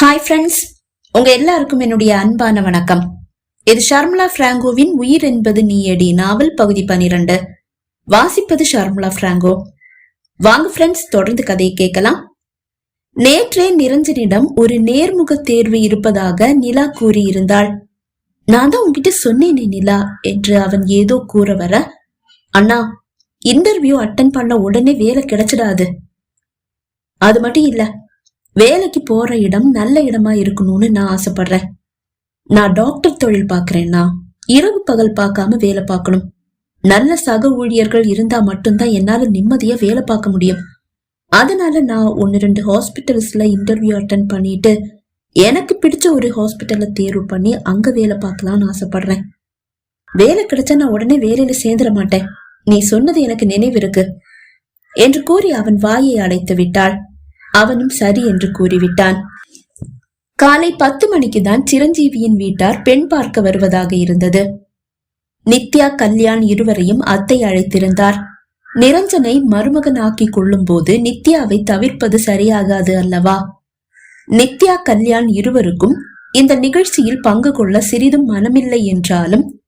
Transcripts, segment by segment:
Hi friends உங்க எல்லாருக்கும் என்னுடைய அன்பான வணக்கம். இது ஷர்மிளா பிராங்கோவின் உயிர் என்பது நீயடி நாவல் பகுதி பனிரெண்டு. வாசிப்பது ஷர்மிளா பிராங்கோ. வாங்க ஃப்ரெண்ட்ஸ் தொடர்ந்து கதையை கேட்கலாம். நேற்றே நிரஞ்சனிடம் ஒரு நேர்முக தேர்வு இருப்பதாக நிலா கூறியிருந்தாள். நான் தான் உங்ககிட்ட சொன்னேனே நிலா என்று அவன் ஏதோ கூற வர அண்ணா இன்டர்வியூ அட்டன் பண்ண உடனே வேலை கிடைச்சிடாது. அது மட்டும் இல்ல வேலைக்கு போற இடம் நல்ல இடமா இருக்கணும்னு நான் ஆசைப்படுறேன். நான் டாக்டர் தொழில் பாக்குறேன்னா இரவு பகல் பார்க்காம வேலை பார்க்கணும். நல்ல சக ஊழியர்கள் இருந்தா மட்டும்தான் என்னால நிம்மதியா வேலை பார்க்க முடியும். அதனால நான் ஒன்னு ரெண்டு ஹாஸ்பிட்டல்ஸ்ல இன்டர்வியூ அட்டன் பண்ணிட்டு எனக்கு பிடிச்ச ஒரு ஹாஸ்பிட்டல்ல தேர்வு பண்ணி அங்க வேலை பார்க்கலாம்னு ஆசைப்படுறேன். வேலை கிடைச்சா நான் உடனே வேலையில சேர்ந்துட மாட்டேன். நீ சொன்னது எனக்கு நினைவிருக்கு என்று கூறி அவன் வாயை அடைத்து விட்டாள். அவனும் சரி என்று கூறிவிட்டான். காலை பத்து மணிக்கு தான் சிரஞ்சீவியின் வீட்டார் பெண் பார்க்க வருவதாக இருந்தது. நித்யா கல்யாண் இருவரையும் அத்தை அழைத்திருந்தார். நிரஞ்சனை மருமகனாக்கி கொள்ளும் போது நித்யாவை தவிர்ப்பது சரியாகாது அல்லவா? நித்யா கல்யாண் இருவருக்கும் இந்த நிகழ்ச்சியில் பங்கு கொள்ள சிறிதும் மனமில்லை என்றாலும்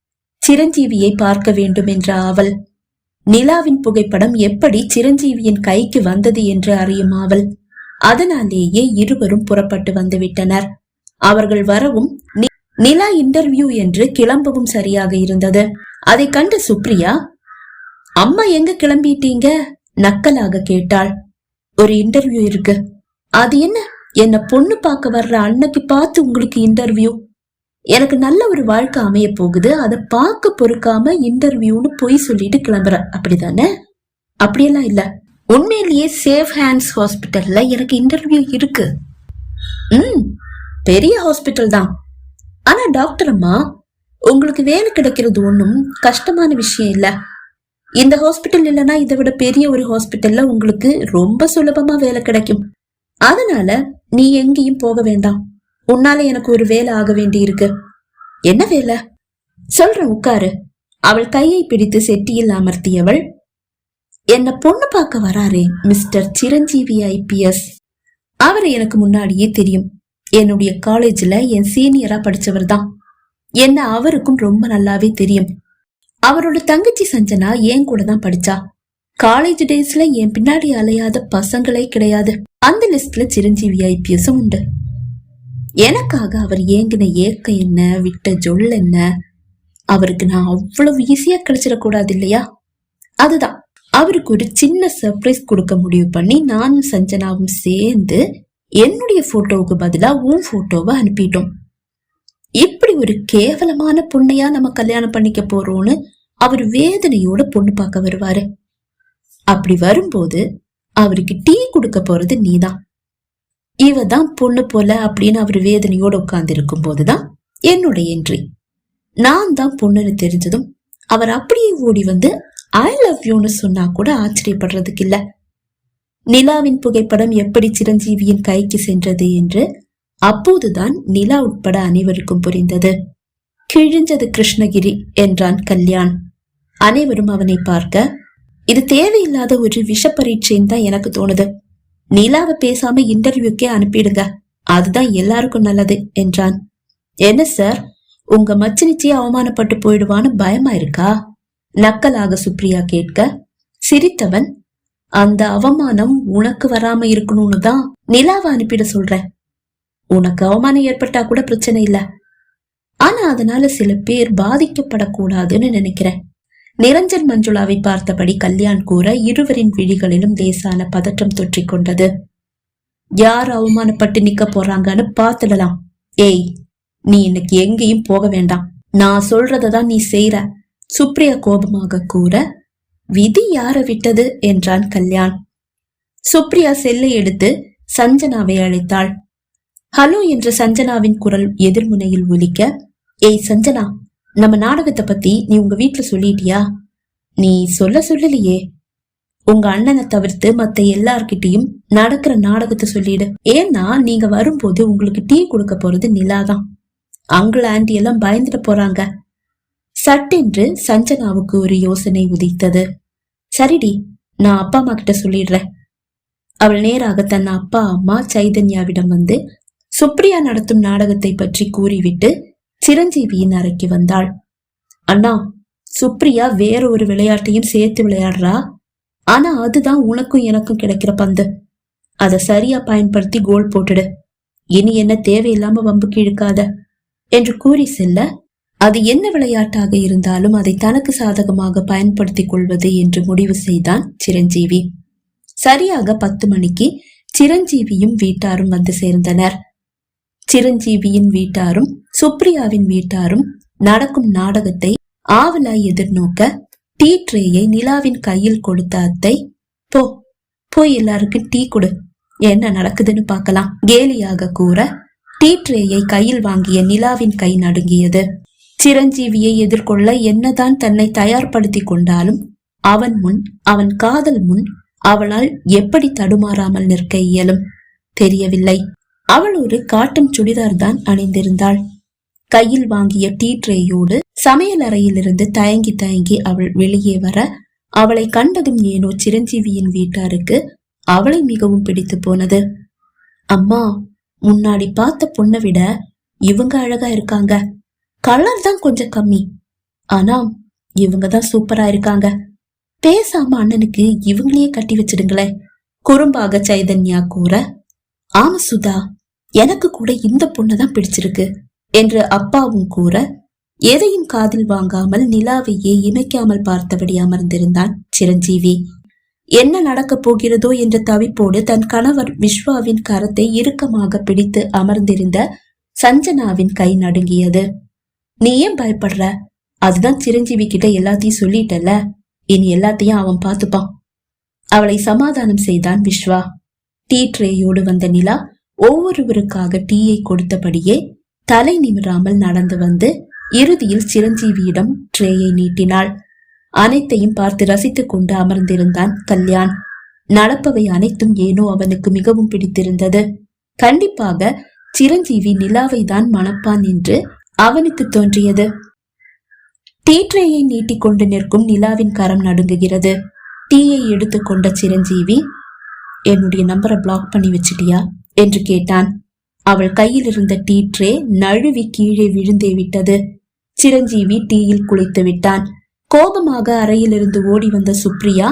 சிரஞ்சீவியை பார்க்க வேண்டும் என்ற ஆவல். நிலாவின் புகைப்படம் எப்படி சிரஞ்சீவியின் கைக்கு வந்தது என்று அறியும் ஆவல். அதனாலேயே இருவரும் புறப்பட்டு வந்துவிட்டனர். அவர்கள் வரவும் நி- நிலா இன்டர்வியூ என்று கிளம்பவும் சரியாக இருந்தது. அதை கண்ட சுப்ரியா அம்மா எங்க கிளம்பிட்டீங்க? நக்கலாக கேட்டாள். ஒரு இன்டர்வியூ இருக்கு. அது என்ன? என்ன பொண்ணு பார்க்க வர்ற அன்னைக்கு பார்த்து உங்களுக்கு இன்டர்வியூ எனக்கு நல்ல ஒரு வாழ்க்கை அமைய போகுது. அதை பார்க்க பொறுக்காம இன்டர்வியூன்னு பொய் சொல்லிட்டு கிளம்புற. அப்படிதானே? அப்படியெல்லாம் இல்லை. உண்மையிலேயே சேஃப் ஹேண்ட்ஸ் ஹாஸ்பிட்டல்ல எனக்கு இன்டர்வியூ இருக்கு. ம் பெரிய ஹாஸ்பிட்டல் தான். ஆனா டாக்டர் அம்மா உங்களுக்கு வேலை கிடைக்கிறது ஒன்றும் கஷ்டமான விஷயம் இல்லை. இந்த ஹாஸ்பிட்டல் இல்லைன்னா இதை விட பெரிய ஒரு ஹாஸ்பிட்டல்ல உங்களுக்கு ரொம்ப சுலபமா வேலை கிடைக்கும். அதனால நீ எங்கேயும் போக வேண்டாம். உன்னால எனக்கு ஒரு வேலை ஆக வேண்டி இருக்கு என்ன வேலை? சொல்றேன் உட்காரு. அவள் கையை பிடித்து செட்டியில் அமர்த்தியவள் என்ன பொண்ணு பார்க்க வராரே மிஸ்டர் சிரஞ்சீவி ஐபிஎஸ் அவரை எனக்கு முன்னாடியே தெரியும். என்னுடைய காலேஜ்ல என் சீனியரா படிச்சவர் தான் என்ன அவருக்கும் ரொம்ப நல்லாவே தெரியும். அவரோட தங்கச்சி சஞ்சனா என் கூட தான் படிச்சா. காலேஜ் டேஸ்ல என் பின்னாடி அலையாத பசங்களே கிடையாது. அந்த லிஸ்ட்ல சிரஞ்சீவி ஐபிஎஸும் உண்டு. எனக்காக அவர் ஏங்கின ஏக்க என்ன விட்ட ஜொல் என்ன? அவருக்கு நான் அவ்வளவு ஈஸியா கிடைச்சிடக்கூடாது இல்லையா? அதுதான். அவருக்கு ஒரு சின்ன சர்ப்ரைஸ் கொடுக்க முடிவு பண்ணி நானும் சஞ்சனாவும் சேர்ந்து என்னுடைய போட்டோவுக்கு பதிலா உன் போட்டோவை அனுப்பிட்டோம். இப்படி ஒரு கேவலமான பொண்ணையா நம்ம கல்யாணம் பண்ணிக்க போறோம்னு அவர் வேதனையோட பொண்ணு பார்க்க வருவாரு. அப்படி வரும்போது அவருக்கு டீ கொடுக்க போறது நீதான். இவ தான் பொண்ணு போல அப்படின்னு அவர் வேதனையோட உட்கார்ந்து இருக்கும் போதுதான் என்னோட என்ட்ரி நான் தான் பொண்ணுன்னு தெரிஞ்சதும் அவர் அப்படியே ஓடி வந்து ஐ லவ் யூன்னு சொன்னா கூட ஆச்சரியப்படுறதுக்கு இல்ல. நிலாவின் புகைப்படம் எப்படி சிரஞ்சீவியின் கைக்கு சென்றது என்று அப்போதுதான் நிலா உட்பட அனைவருக்கும் புரிந்தது. கிழிஞ்சது கிருஷ்ணகிரி என்றான் கல்யாண். அனைவரும் அவனை பார்க்க இது தேவையில்லாத ஒரு விஷ பரீட்சைன்னு தான் எனக்கு தோணுது. நிலாவை பேசாம இன்டர்வியூக்கே அனுப்பிடுங்க. அதுதான் எல்லாருக்கும் நல்லது என்றான். என்ன சார் உங்க மச்சினிச்சியை அவமானப்பட்டு போயிடுவான்னு பயமா இருக்கா? நக்கலாக சுப்ரியா கேட்க சிரித்தவன் அந்த அவமானம் உனக்கு வராம இருக்கணும்னு தான் நிலாவை அனுப்பிட சொல்றேன். உனக்கு அவமானம் ஏற்பட்டா கூட பிரச்சனை இல்ல. ஆனா அதனால சில பேர் பாதிக்கப்படக்கூடாதுன்னு நினைக்கிறேன். நிரஞ்சன் மஞ்சுளாவை பார்த்தபடி கல்யாண் கூற இருவரின் விழிகளிலும் லேசான பதற்றம் தொற்றிக் கொண்டது. யார் அவமானப்பட்டு நிக்க போறாங்கன்னு பார்த்துடலாம். ஏய் நீ இன்னைக்கு எங்கேயும் போக வேண்டாம். நான் சொல்றதான் நீ செய்ற. சுப்ரியா கோபமாக கூற விதி யார விட்டது? என்றான் கல்யாண். சுப்ரியா செல்லை எடுத்து சஞ்சனாவை அழைத்தாள். ஹலோ என்ற சஞ்சனாவின் குரல் எதிர்முனையில் ஒலிக்க ஏய் சஞ்சனா நம்ம நாடகத்தை பத்தி நீ உங்க வீட்டுல சொல்லிட்டியா? நீ சொல்ல சொல்லலையே. உங்க அண்ணனை தவிர்த்து மத்த எல்லார்கிட்டயும் நடக்கிற நாடகத்தை சொல்லிடு. ஏன்னா நீங்க வரும்போது உங்களுக்கு டீ கொடுக்க போறது நிலாதான். அங்கிள் ஆண்டி எல்லாம் பயந்துட போறாங்க. சட்டென்று சஞ்சனாவுக்கு ஒரு யோசனை உதித்தது. சரிடி நான் அப்பா அம்மா கிட்ட சொல்லிடுறேன். அவள் நேராக தன் அப்பா அம்மா சைதன்யாவிடம் வந்து சுப்ரியா நடத்தும் நாடகத்தை பற்றி கூறிவிட்டு சிரஞ்சீவியின் அறைக்கு வந்தாள். அண்ணா சுப்ரியா வேற ஒரு விளையாட்டையும் சேர்த்து விளையாடுறா? ஆனா அதுதான் உனக்கும் எனக்கும் கிடைக்கிற பந்து. அதை சரியா பயன்படுத்தி கோல் போட்டுடு. இனி என்ன தேவையில்லாம வம்புக்கு இழுக்காத என்று கூறி செல்ல அது என்ன விளையாட்டாக இருந்தாலும் அதை தனக்கு சாதகமாக பயன்படுத்திக் கொள்வது என்று முடிவு செய்தான் சிரஞ்சீவி. சரியாக பத்து மணிக்கு சிரஞ்சீவியும் வீட்டாரும் வந்து சேர்ந்தனர். சிரஞ்சீவியின் வீட்டாரும் சுப்ரியாவின் வீட்டாரும் நடக்கும் நாடகத்தை ஆவலாய் எதிர்நோக்க டீ ட்ரேயை நிலாவின் கையில் கொடுத்த அத்தை போ போய் எல்லாருக்கும் டீ கொடு. என்ன நடக்குதுன்னு பார்க்கலாம். கேலியாக கூற டீ ட்ரேயை கையில் வாங்கிய நிலாவின் கை நடுங்கியது. சிரஞ்சீவியை எதிர்கொள்ள என்னதான் தன்னை தயார்படுத்திக் கொண்டாலும் அவன் முன் அவன் காதல் முன் அவளால் எப்படி தடுமாறாமல் நிற்க இயலும்? தெரியவில்லை. அவள் ஒரு காட்டன் சுடிதார் தான் அணிந்திருந்தாள். கையில் வாங்கிய டீ ட்ரேயோடு சமையல் அறையிலிருந்து தயங்கி தயங்கி அவள் வெளியே வர அவளை கண்டதும் ஏனோ சிரஞ்சீவியின் வீட்டாருக்கு அவளை மிகவும் பிடித்து போனது. அம்மா முன்னாடி பார்த்த பொண்ணை விட இவங்க அழகா இருக்காங்க. கலர் தான் கொஞ்சம் கம்மி. ஆனா இவங்க தான் சூப்பரா இருக்காங்க. பேசாம அண்ணனுக்கு இவங்களையே கட்டி வச்சிடுங்களே குறும்பாக சைதன்யா கூற ஆமா சுதா எனக்கு கூட இந்த பொண்ணு தான் பிடிச்சிருக்கு என்று அப்பாவும் கூற எதையும் காதில் வாங்காமல் நிலாவையே இமைக்காமல் பார்த்தபடி அமர்ந்திருந்தான் சிரஞ்சீவி. என்ன நடக்கப் போகிறதோ என்ற தவிப்போடு தன் கணவர் விஸ்வாவின் கரத்தை இறுக்கமாக பிடித்து அமர்ந்திருந்த சஞ்சனாவின் கை நடுங்கியது. நீ ஏன் பயப்படுற? அதுதான் சிரஞ்சீவி கிட்ட எல்லாத்தையும் சொல்லிட்டல இனி எல்லாத்தையும் அவன் பார்த்துப்பான். அவளை சமாதானம் செய்தான் விஸ்வா டீ ட்ரேயோடு வந்த நிலா ஒவ்வொருவருக்காக டீயை கொடுத்தபடியே தலை நிமிராமல் நடந்து வந்து இறுதியில் சிரஞ்சீவியிடம் ட்ரேயை நீட்டினாள். அனைத்தையும் பார்த்து ரசித்துக் கொண்டு அமர்ந்திருந்தான் கல்யாண். நடப்பவை அனைத்தும் ஏனோ அவனுக்கு மிகவும் பிடித்திருந்தது. கண்டிப்பாக சிரஞ்சீவி நிலாவை தான் மணப்பான் என்று அவனுக்கு தோன்றியது. தேற்றையை நீட்டிக்கொண்டு நிற்கும் நிலாவின் கரம் நடுங்குகிறது. டீயை எடுத்துக்கொண்ட சிரஞ்சீவி என்னுடைய நம்பரை பிளாக் பண்ணி வச்சிட்டியா? என்று கேட்டான். அவள் கையில் இருந்த டீ ட்ரே நழுவி கீழே விழுந்தே விட்டது. சிரஞ்சீவி டீயில் குளித்து விட்டான். கோபமாக அறையிலிருந்து ஓடி வந்த சுப்ரியா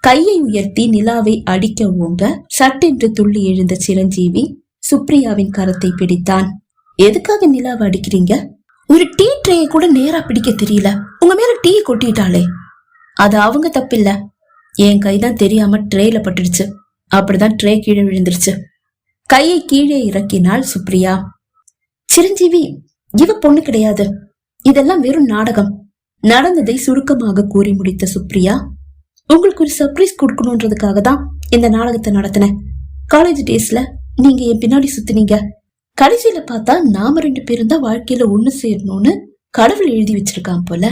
கையை உயர்த்தி நிலாவை அடிக்க ஓங்க சட்டென்று துள்ளி எழுந்த சிரஞ்சீவி சுப்ரியாவின் கரத்தை பிடித்தான். எதுக்காக நிலாவை அடிக்கிறீங்க? ஒரு டீ ட்ரேயை கூட நேரா பிடிக்க தெரியல. உங்க மேல டீ கொட்டிட்டாளே. அது அவங்க தப்பில்ல. என் கைதான் தெரியாம ட்ரேல பட்டுடுச்சு. அப்படிதான் ட்ரே கீழே விழுந்துருச்சு. கையை கீழே இறக்கினாள் சுப்ரியா. சிரஞ்சீவி இவ பொண்ணு கிடையாது. இதெல்லாம் வெறும் நாடகம். நடந்ததை சுருக்கமாக கூறி முடித்த சுப்ரியா உங்களுக்கு ஒரு சர்ப்ரைஸ் கொடுக்கணுன்றதுக்காக தான் இந்த நாடகத்தை நடத்தினேன். காலேஜ் டேஸ்ல நீங்க என் பின்னாடி சுத்தினீங்க. கடைசியில பார்த்தா நாம ரெண்டு பேரும் தான் வாழ்க்கையில ஒண்ணு சேரணும்னு கடவுள் எழுதி வச்சிருக்கான் போல.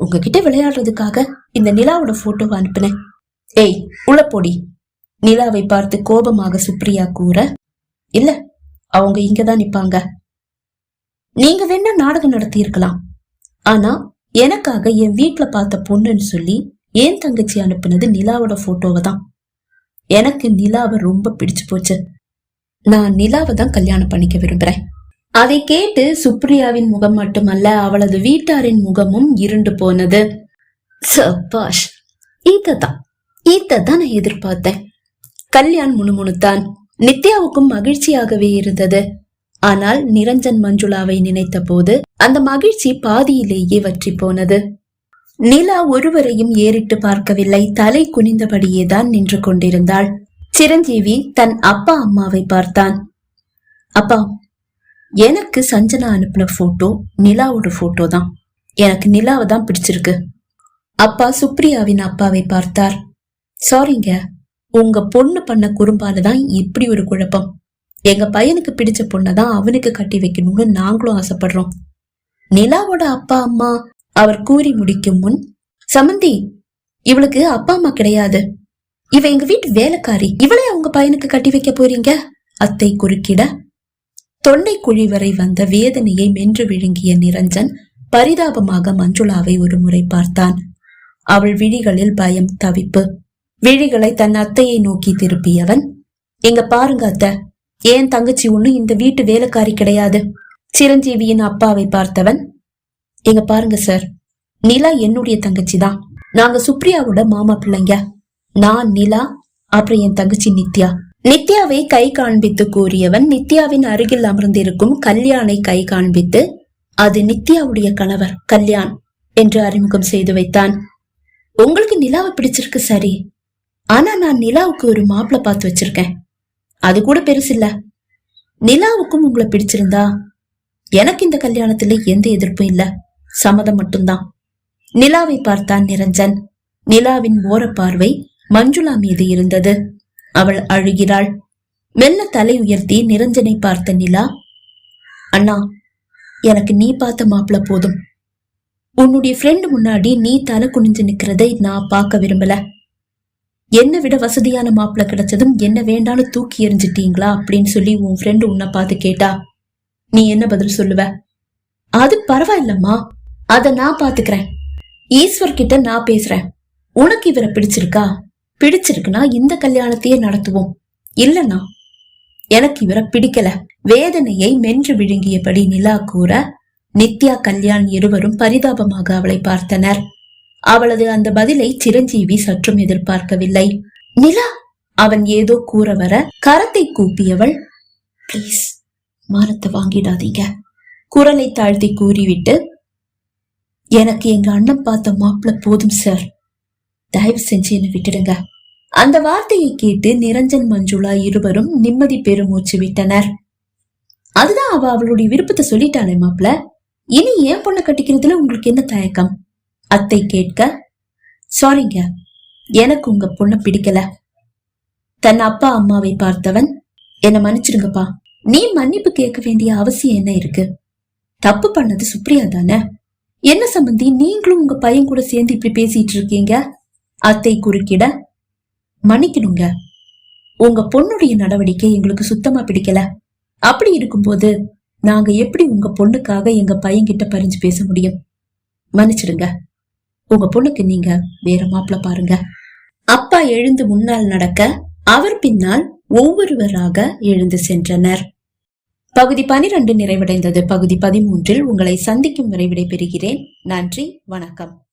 உங்ககிட்ட விளையாடுறதுக்காக இந்த நிலாவோட போட்டோவை அனுப்புனேன். ஏய் உள்ள போடி. நிலாவை பார்த்து கோபமாக சுப்ரியா கூற இல்ல அவங்க இங்கதான் நிப்பாங்க. நீங்க வேணா நாடகம் நடத்தி இருக்கலாம். ஆனா எனக்காக என் வீட்ல பார்த்த பொண்ணுன்னு சொல்லி ஏன் தங்கச்சி அனுப்புனது நிலாவோட போட்டோவை தான். எனக்கு நிலாவை ரொம்ப பிடிச்சு போச்சு. நான் நிலாவை தான் கல்யாணம் பண்ணிக்க விரும்புறேன். அதை கேட்டு சுப்ரியாவின் முகம் மட்டுமல்ல அவளது வீட்டாரின் முகமும் இருண்டு போனது. சப்பாஷ் இததான் இததான் நான் எதிர்பார்த்தேன். கல்யாண் முணுமுணுத்தான் நித்யாவுக்கும் மகிழ்ச்சியாகவே இருந்தது. ஆனால் நிரஞ்சன் மஞ்சுளாவை நினைத்த போது அந்த மகிழ்ச்சி பாதியிலேயே வற்றி போனது. நிலா ஒருவரையும் ஏறிட்டு பார்க்கவில்லை தலை குனிந்தபடியே தான் நின்று கொண்டிருந்தாள். சிரஞ்சீவி தன் அப்பா அம்மாவை பார்த்தான். அப்பா எனக்கு சஞ்சனா அனுப்பின போட்டோ நிலாவோட போட்டோ தான். எனக்கு நிலாவை தான் பிடிச்சிருக்கு. அப்பா சுப்ரியாவின் அப்பாவை பார்த்தார். சாரிங்க உங்க பொண்ணு பண்ண குறும்பால தான் இப்படி ஒரு குழப்பம். எங்க பையனுக்கு பிடிச்ச பொண்ணதான் அவனுக்கு கட்டி வைக்கணும்னு நாங்களும் ஆசைப்படுறோம். நிலாவோட அப்பா அம்மா அவர் கூறி முடிக்கும் முன் சமந்தி இவளுக்கு அப்பா அம்மா கிடையாது. இவ எங்க வீட்டு வேலைக்காரி. இவளே அவங்க பையனுக்கு கட்டி வைக்க போறீங்க? அத்தை குறுக்கிட. தொண்டை குழி வரை வந்த வேதனையை மென்று விழுங்கிய நிரஞ்சன் பரிதாபமாக மஞ்சுளாவை ஒரு முறை பார்த்தான். அவள் விழிகளில் பயம் தவிப்பு. விழிகளை தன் அத்தையை நோக்கி திருப்பியவன் எங்க பாருங்க அத்தை ஏன் தங்கச்சி ஒண்ணு இந்த வீட்டு வேலைக்காரி கிடையாது? சிரஞ்சீவியின் அப்பாவை பார்த்தவன் எங்க பாருங்க சார் நிலா என்னுடைய தங்கச்சி தான் நாங்க சுப்ரியாவோட மாமா பிள்ளைங்க. நான் நிலா அப்புறம் என் தங்கச்சி நித்யா. நித்யாவை கை காண்பித்து கூறியவன் நித்யாவின் அருகில் அமர்ந்திருக்கும் கல்யாணை கை காண்பித்து அது நித்யாவுடைய கணவர் கல்யாண் என்று அறிமுகம் செய்து வைத்தான். உங்களுக்கு நிலாவை பிடிச்சிருக்கு சரி. ஆனா நான் நிலாவுக்கு ஒரு மாப்பிள பார்த்து வச்சிருக்கேன். அது கூட பெருசில்ல நிலாவுக்கும் உங்களை பிடிச்சிருந்தா எனக்கு இந்த கல்யாணத்துல எந்த எதிர்ப்பும் இல்ல. சம்மதம் மட்டும்தான். நிலாவை பார்த்தான் நிரஞ்சன். நிலாவின் ஓரப்பார்வை மஞ்சுளா மீது இருந்தது. அவள் அழுகிறாள். மெல்ல தலை உயர்த்தி நிரஞ்சனை பார்த்த நிலா அண்ணா எனக்கு நீ பார்த்த மாப்பிள்ள போதும். உன்னுடைய ஃப்ரெண்டு முன்னாடி நீ தலை குனிஞ்சு நிக்கிறதை நான் பார்க்க விரும்பல. என்னை விட வசதியான மாப்பிள்ள கிடைச்சதும் என்ன வேண்டாலும் தூக்கி எறிஞ்சிட்டீங்களா? அப்படின்னு சொல்லி உன் ஃப்ரெண்டு உன்னை பார்த்து கேட்டா நீ என்ன பதில் சொல்லுவ? அது பரவாயில்லம்மா. அத நான் பாத்துக்கிறேன் ஈஸ்வர் கிட்ட நான் பேசுறேன். உனக்கு இவரை பிடிச்சிருக்கா? பிடிச்சிருக்குன்னா இந்த கல்யாணத்தையே நடத்துவோம். இல்லனா எனக்கு இவரை பிடிக்கல. வேதனையை மென்று விழுங்கியபடி நிலா கூற நித்யா கல்யாண் இருவரும் பரிதாபமாக அவளை பார்த்தனர். அவளது அந்த பதிலை சிரஞ்சீவி சற்றும் எதிர்பார்க்கவில்லை. நிலா அவன் ஏதோ கூற வர கரத்தை கூப்பியவள் ப்ளீஸ் மானத்தை வாங்கிடாதீங்க. குரலை தாழ்த்தி கூறிவிட்டு எனக்கு எங்க அண்ணன் பார்த்த மாப்பிள்ள போதும் சார் தயவு செஞ்சு என்ன விட்டுடுங்க. அந்த வார்த்தையை கேட்டு நிரஞ்சன் மஞ்சுளா இருவரும் நிம்மதி பெருமூச்சு விட்டனர். அதுதான் அவ அவளுடைய விருப்பத்தை சொல்லிட்டாளே மாப்ள இனி ஏன் பொண்ணை கட்டிக்கிறதுல உங்களுக்கு என்ன தயக்கம்? அத்தை கேட்க சாரிங்க எனக்கு உங்க பொண்ணை பிடிக்கல. தன் அப்பா அம்மாவை பார்த்தவன் என்ன மன்னிச்சிடுங்கப்பா. நீ மன்னிப்பு கேட்க வேண்டிய அவசியம் என்ன இருக்கு? தப்பு பண்ணது சுப்ரியா தானே? என்ன சம்பந்தி நீங்களும் உங்க பையன் கூட சேர்ந்து இப்படி பேசிட்டு இருக்கீங்க? அத்தை குறுக்கிட மன்னிக்கணுங்க உங்க பொண்ணுடைய நடவடிக்கை எங்களுக்கு சுத்தமா பிடிக்கல. அப்படி இருக்கும்போது நாங்க எப்படி உங்க பொண்ணுக்காக எங்க பையன் கிட்ட பறிஞ்சு பேச முடியும்? மன்னிச்சிடுங்க. உங்க பொண்ணுக்கு நீங்க வேற மாப்பிள்ள பாருங்க. அப்பா எழுந்து முன்னால் நடக்க அவர் பின்னால் ஒவ்வொருவராக எழுந்து சென்றனர். பகுதி பனிரெண்டு நிறைவடைந்தது. பகுதி பதிமூன்றில் உங்களை சந்திக்கும் வரை விடைபெறுகிறேன். நன்றி வணக்கம்.